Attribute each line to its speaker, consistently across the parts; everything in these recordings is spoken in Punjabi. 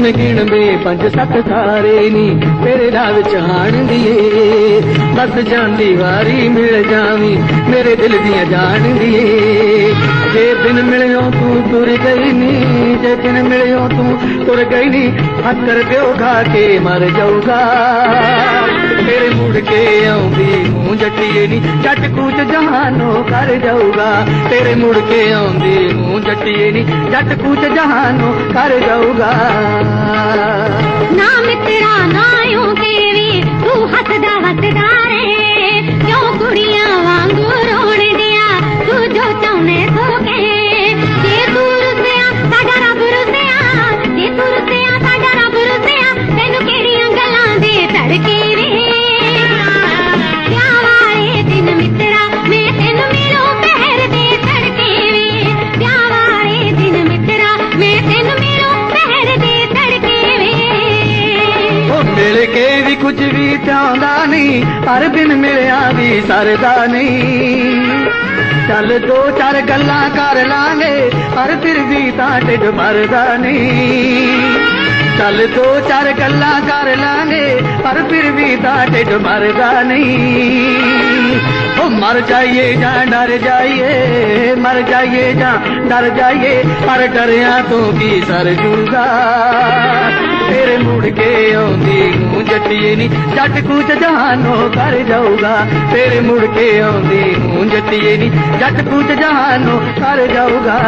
Speaker 1: ਗਿਣ ਗਿਣਵੇਂ ਪੰਜ ਸੱਤ ਸਾਰੇ ਨੀ, ਤੇਰੇ ਰਾਹ ਵਿੱਚ ਦੀਏ। ਬਸ ਜਾਂਦੀ ਵਾਰੀ ਮਿਲ ਜਾਵੀ, ਮੇਰੇ ਦਿਲ ਦੀਆਂ ਜਾਣ ਦੀਏ। ਜੇ ਦਿਨ ਮਿਲਿਓ ਤੂੰ ਤੁਰ ਗਈ ਨੀ, ਜੇ ਦਿਨ ਮਿਲਿਓ ਤੂੰ ਤੁਰ ਗਈ ਨੀ ਹੱਥਰ ਪਿਓ ਖਾ ਕੇ ਮਰ ਜਾਊਗਾ। ਤੇਰੇ ਮੁੜ ਕੇ ਆਉਂਦੀ ਮੂੰਹ ਜੱਟੀਏ ਨੀ ਜੱਟ ਕੂਚ ਜਹਾਨੋਂ ਕਰ ਜਾਊਗਾ। ਤੇਰੇ ਮੁੜ ਕੇ ਆਉਂਦੀ ਮੂੰਹ ਜੱਟੀਏ ਨੀ ਜੱਟ ਕੂਚ ਜਹਾਨੋਂ ਕਰ ਜਾਊਗਾ। बि कुझु बि थियंदा नी हर दिन मिलिया भी सरदा नहीं। चल दो चार गल कर लागे, पर फिर भी तां ढिड भरदा नी चल दो चार गल कर लागे, पर फिर भी तां ढिड भरदा नी ओ, मर जाइए जा डर जाइए, मर जाइए जा डर जाइए, पर डरिया तो की सर जूगा। फिर मुड़ के ਮੁੜ ਜੱਟੀਏ ਨੀ, ਜੱਟ ਕੂਚ ਜਹਾਨੋਂ ਕਰ ਜਾਊਗਾ। ਤੇਰੇ ਮੁੜ ਕੇ ਆਉਂਦੀ ਨੂੰ ਜੱਟੀਏ ਨੀ, ਜੱਟ ਕੂਚ ਜਹਾਨੋਂ ਕਰ ਜਾਊਗਾ।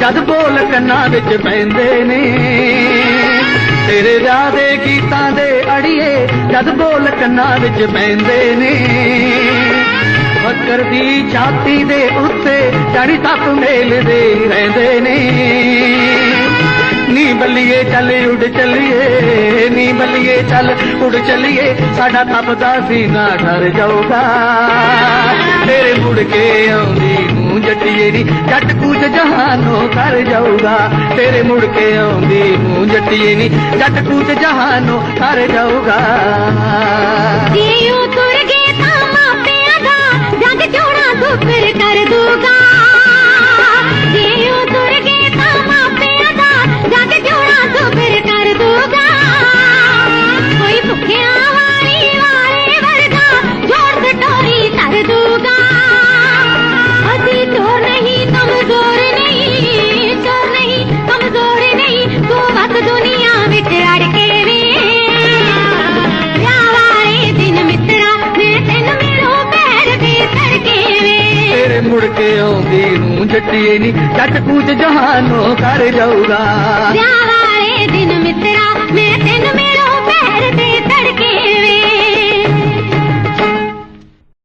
Speaker 1: ਜਦ ਬੋਲ ਕੰਨਾਂ ਵਿੱਚ ਪੈਂਦੇ ਨੇ ਤੇਰੇ ਜਾਦੇ ਗੀਤਾਂ ਦੇ ਅੜੀਏ ਜਦ ਬੋਲ ਕੰਨਾਂ ਵਿੱਚ ਪੈਂਦੇ ਨੇ ਫਕਰ ਦੀ ਛਾਤੀ ਦੇ ਉੱਤੇ ਜੜੀ ਤੱਕ ਮੇਲਦੇ ਰਹਿੰਦੇ ਨੇ ਨੀ ਬੱਲੀਏ ਚੱਲ ਉੱਡ ਚੱਲੀਏ ਨੀ ਬੱਲੀਏ ਚੱਲ ਉੱਡ ਚੱਲੀਏ ਸਾਡਾ ਤਪਦਾ ਸੀਨਾ ਠਰ ਜਾਊਗਾ ਤੇਰੇ ਮੁੜ ਕੇ ਆਉਂਦੀ ਨੂੰ ਜੱਟੀਏ ਨੀ ਜੱਟ ਕੂਚ ਜਹਾਨੋਂ ਕਰ ਜਾਊਗਾ। ਤੇਰੇ ਮੁੜ ਕੇ ਆਉਂਦੀ ਨੂੰ ਜੱਟੀਏ ਨੀ ਜੱਟ ਕੂਚ ਜਹਾਨੋਂ ਕਰ ਜਾਊਗਾ।
Speaker 2: ਜੀਉ ਤੇਰੇ
Speaker 1: ਮੁੜ ਕੇ ਆਉਂਦੀ ਨੂੰ ਜੱਟੀਏ ਨੀ ਜੱਟ ਕੂਚ